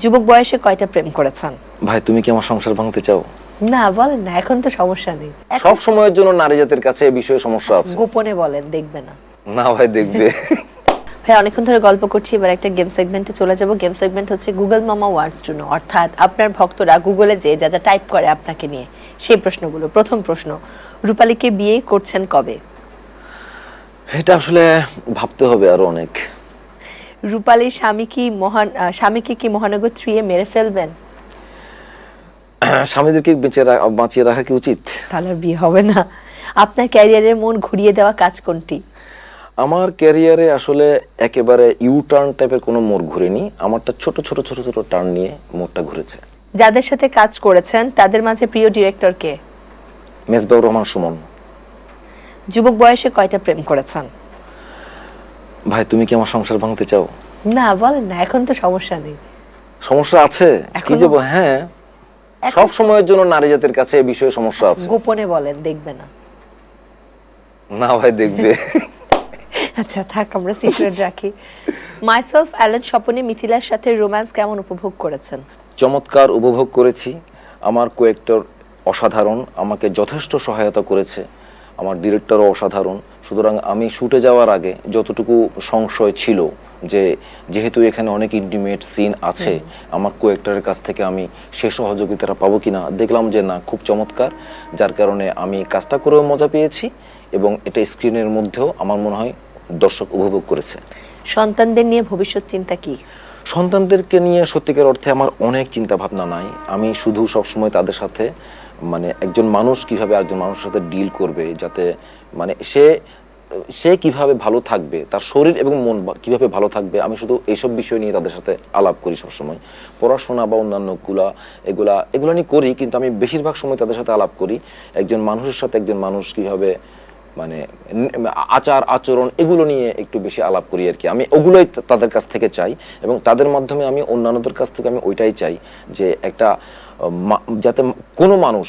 যুবক বয়সে কয়টা প্রেম করেছেন? ভাই তুমি কি আমার সংসার ভাঙতে চাও? না বলেন না এখন তো সমস্যা নেই। সব সময়ের জন্য নারী জাতির কাছে এই বিষয়ে সমস্যা আছে। গোপনে বলেন দেখবে না। না ভাই দেখবে। ভাই অনেকক্ষণ ধরে গল্প করছি এবার একটা গেম সেগমেন্টে চলে যাব। গেম সেগমেন্ট হচ্ছে গুগল মামা ওয়ার্ডস টু নো অর্থাৎ আপনার ভক্তরা গুগলে যে যা যা টাইপ করে আপনাকে নিয়ে সেই প্রশ্নগুলো। প্রথম প্রশ্ন রূপালীকে বিয়ে করছেন কবে? এটা আসলে ভাবতে হবে আরও অনেক। রূপালীর স্বামী কি মহান স্বামীকে কি মহানগর থ্রি এ মেরে ফেলবেন? স্বামীদেরকে বেঁচে বাঁচিয়ে রাখা কি উচিত? তাহলে বিয়ে হবে না। আপনার ক্যারিয়ারের মন ঘুরিয়ে দেওয়া কাজ কোনটি? আমার ক্যারিয়ারে আসলে একেবারে ইউ টার্ন টাইপের কোনো মোড় ঘুরেনি। আমারটা ছোট ছোট ছোট ছোট টার্ন নিয়ে মোড়টা ঘুরেছে। যাদের সাথে কাজ করেছেন তাদের মাঝে প্রিয় ডিরেক্টর কে? মেজবাউর রহমান সুমন। যুবক বয়সে কয়টা প্রেম করেছেন? ভাই তুমি কি আমার সংসার ভাঙতে চাও? না বলেন না এখন তো সমস্যা নেই। সমস্যা আছে? কি এখনো- যে বল- হ্যাঁ। সব সময়ের জন্য নারী জাতির কাছে এই বিষয়ে সমস্যা আছে। গোপনে বলেন দেখবে না। না ভাই দেখবে। আচ্ছা থাক আমরা সিক্রেট রাখি। মাইসেলফ অ্যালেন স্বপনে মিথিলার সাথে রোম্যান্স কেমন উপভোগ করেছেন? চমৎকার উপভোগ করেছি। আমার কোয়েক্টর অসাধারণ আমাকে যথেষ্ট সহায়তা করেছে। আমার ডিরেক্টরও অসাধারণ। সুতরাং আমি শুটে যাওয়ার আগে যতটুকু সংশয় ছিল যে যেহেতু এখানে অনেক ইন্টিমেট সিন আছে আমার কোয়েক্টরের কাছ থেকে আমি সে সহযোগিতাটা পাবো কি না দেখলাম যে না খুব চমৎকার। যার কারণে আমি কাজটা করেও মজা পেয়েছি এবং এটা স্ক্রিনের মধ্যেও আমার মনে হয় দর্শক উপভোগ করেছে। সন্তানদের নিয়ে ভবিষ্যৎ চিন্তা কি? সন্তানদেরকে নিয়ে সত্যিকার অর্থে আমার অনেক চিন্তা ভাবনা নাই। আমি শুধু সবসময় তাদের সাথে মানে একজন মানুষ কীভাবে আরেকজন মানুষের সাথে ডিল করবে, যাতে মানে সে সে কীভাবে ভালো থাকবে, তার শরীর এবং মন কীভাবে ভালো থাকবে, আমি শুধু এইসব বিষয় নিয়ে তাদের সাথে আলাপ করি সবসময়। পড়াশোনা বা অন্যান্যগুলা এগুলা, এগুলো নিয়ে করি, কিন্তু আমি বেশিরভাগ সময় তাদের সাথে আলাপ করি। একজন মানুষের সাথে একজন মানুষ কীভাবে মানে আচার আচরণ এগুলো নিয়ে একটু বেশি আলাপ করি আর কি। আমি ওগুলোই তাদের কাছ থেকে চাই এবং তাদের মাধ্যমে আমি অন্যান্যদের কাছ থেকে আমি ওইটাই চাই যে একটা যাতে কোনো মানুষ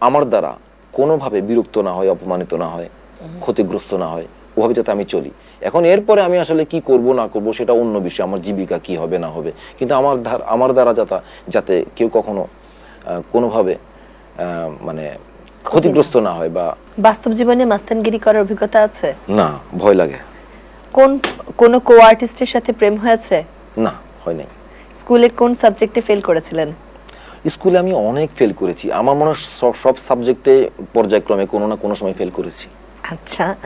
আমার দ্বারা কোনোভাবে বিরক্ত না হয় অপমানিত না হয় ক্ষতিগ্রস্ত না হয় ওভাবে যাতে আমি চলি। এখন এরপরে আমি আসলে কি করব না করব সেটা অন্য বিষয় আমার জীবিকা কি হবে না হবে। কিন্তু আমার ধার আমার দ্বারা যাতে যাতে কেউ কখনো কোনোভাবে মানে ক্ষতিগ্রস্ত না হয় বা বাস্তব জীবনে মাস্তানগিরি করার অভিজ্ঞতা আছে? না ভয় লাগে। কোন কোন কো আর্টিস্টের সাথে প্রেম হয়েছে? না হয় নাই। স্কুলে কোন সাবজেক্টে ফেল করেছিলেন? স্কুলে আমি অনেক ফেল করেছি। আমার মনে সব- সব সাবজেক্টে পর্যায়ক্রমে কোনো না কোনো সময় ফেল করেছি। আচ্ছা।